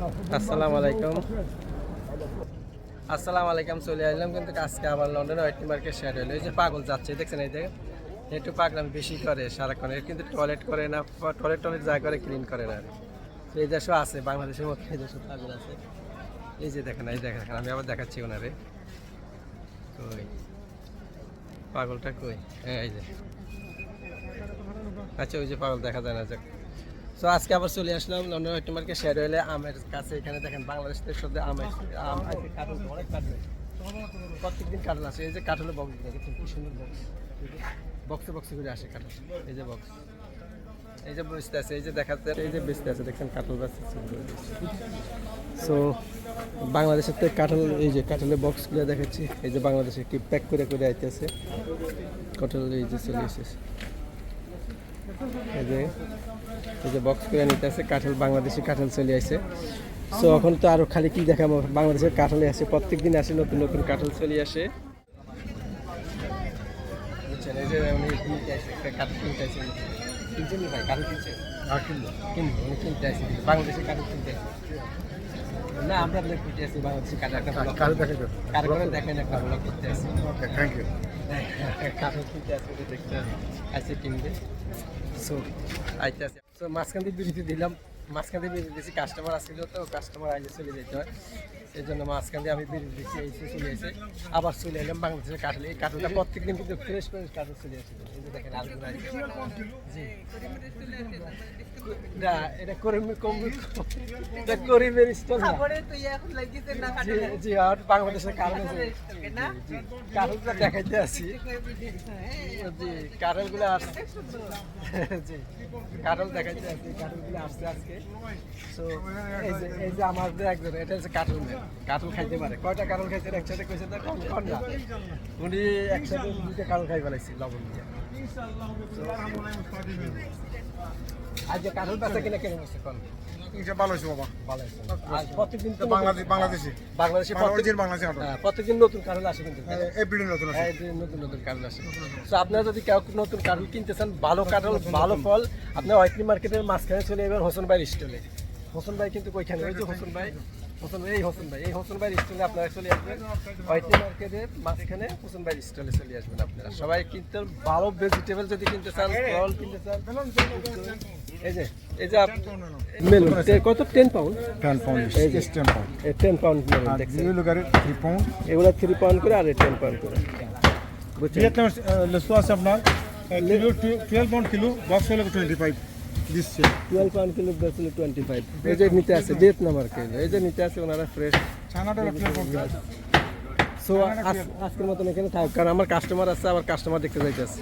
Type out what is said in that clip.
আসসালামু আলাইকুম। আসসালামু আলাইকুম, চলে আসলাম কিন্তু আজকে আবার লন্ডনে ওয়াইট মার্কেট শেয়ার হলো। এই যে পাগল যাচ্ছে, দেখছেন এই যে? একটু পাগলাম বেশি করে সারাক্ষণ। এর কিন্তু টয়লেট করে না টয়লেট টয়লেট যা করে ক্লিন করে না। এই দেশও আছে, বাংলাদেশের মধ্যে এই দেশও পাগল আছে। এই যে দেখেন, এই দেখেন, আমি আবার দেখাচ্ছি ওনারে। কই? পাগলটা কই? হ্যাঁ এই যে। আচ্ছা ওই যে পাগল দেখা যায় না, যাক। তো আজকে আবার চলে আসলাম লন্ডন হোয়াইট মার্কেট শেয়ার হইলে আমের কাছে এখানে দেখেন বাংলাদেশ থেকে সদ্য আমের, আম আছে অনেক প্রত্যেকদিন কাঠল আছে। এই যে কাঠলের বক্স দেখেছেন? কি সুন্দর বক্স বক্সে বক্সে করে আসে কাঠল। এই যে বক্স এই যে বেচতে আছে, এই যে দেখাচ্ছে। এই যে বেচতে আছে দেখছেন কাঠল বেচতে সো বাংলাদেশের থেকে কাঠল, এই যে কাঠলের বক্সগুলো দেখাচ্ছি। এই যে বাংলাদেশে কি প্যাক করে করে আইতেছে। কাঠল এই যে চলে এসেছে। এই যে এই যে বক্স করে নিতে আছে কাঁঠাল বাংলাদেশি কাঁঠাল চলে আসে সো এখন তো আরও খালি কি দেখাবো? বাংলাদেশের কাঁঠালে আসে প্রত্যেক দিন আসে নতুন নতুন কাঁঠাল চলে আসে। এই যে উনি কিনতে আসে একটা কাঁঠাল কিনতে আসে কিনছেন ভাই? কাঁঠাল কিনছে কিনবো। উনি কিনতে আসে বাংলাদেশি কাঁঠাল কিনতে আসে না আমরা আপনার কিনতে আসি বাংলাদেশি কাঁঠাল। একটা vlog কারও দেখেন একটা ব্লগ করতে আসি ওকে থ্যাংক ইউ কাঠল কিনতে আসবে দেখতে আসে কিনবে। সো আইতে আসে সো মাঝখান দিয়ে বিরতি দিলাম। মাঝখান দিয়ে বিরতি দিয়েছি কাস্টমার আসছিল তো কাস্টমার আইলে চলে যেতে হয়। এই জন্য মাঝখান দিয়ে আমি বিরতি দিচ্ছি এই যে চলে এসে আবার চলে এলাম বাংলাদেশের কাঠলে। এই কাঠলটা প্রত্যেকদিন কিন্তু ফ্রেশ ফ্রেশ কাঠল চলে আসে। এই যে দেখেন আলু জি। না এটা করিমের কম এটা করিমের স্টোর না। জি জি আর বাংলাদেশের কারণে কারণটা দেখাইতে আছি জি কারণগুলো আসছে জি কারণ দেখাইতে আছি কারণগুলো আসছে আজকে। সো এই যে যে একজন এটা হচ্ছে ম্যান কাঠল খাইতে পারে। কয়টা কারণ খাইতে একসাথে কইছে তো কম কম না? উনি একসাথে দুইটা কারণ খাই ফেলাইছি লবণ দিয়ে। বেচা কিনা কেমন হচ্ছে কোন? ভালো হয়েছে বাবা। ভালো আছে প্রত্যেকদিন তো বাংলাদেশ বাংলাদেশি। বাংলাদেশে প্রত্যেক অরিজিনাল বাংলাদেশি আটো হ্যাঁ, প্রত্যেকদিন নতুন কারণ আসে কিন্তু। এভরিডে নতুন আছে হ্যাঁ, নতুন নতুন কারণ আসে। তো আপনারা যদি কেউ নতুন কারণ কিনতে চান ভালো কারণ ভালো ফল আপনার ওয়াইটলি মার্কেটের মাঝখানে চলে যাবেন হোসেন ভাইয়ের স্টলে। হোসেন ভাই কিন্তু ওইখানে ওই যে হোসেন ভাই হোসেন এই হোসেন ভাই এই হোসেন ভাইয়ের স্টলে আপনারা চলে আসবেন। ওয়াইটলি মার্কেটের মাঝখানে হোসেন ভাইয়ের স্টলে চলে আসবেন আপনারা। সবাই কিনতে ভালো ভেজিটেবল যদি কিনতে চান ফল কিনতে চান এই যে এই যে মেলুন কত? টেন পাউন্ড টেন পাউন্ড এই যে- ten pound ten pound melon দেখছেন? লুক এট থ্রি পাউন্ড এগুলো থ্রি পাউন্ড করে আর টেন পাউন্ড করে। বুঝছেন আপনার টুয়েলভ পাউন্ড কিলো বক্স হলো twenty five this twelve pound kilo বেছিল twenty five এই যে নিতে আছে ভিয়েতনাম আর কিলো এই যে নিতে আছে ওনারা ফ্রেশ সো আজকের মতন এখানে থাক কারণ আমার কাস্টমার আছে আবার কাস্টমার দেখতে যাইতে আছে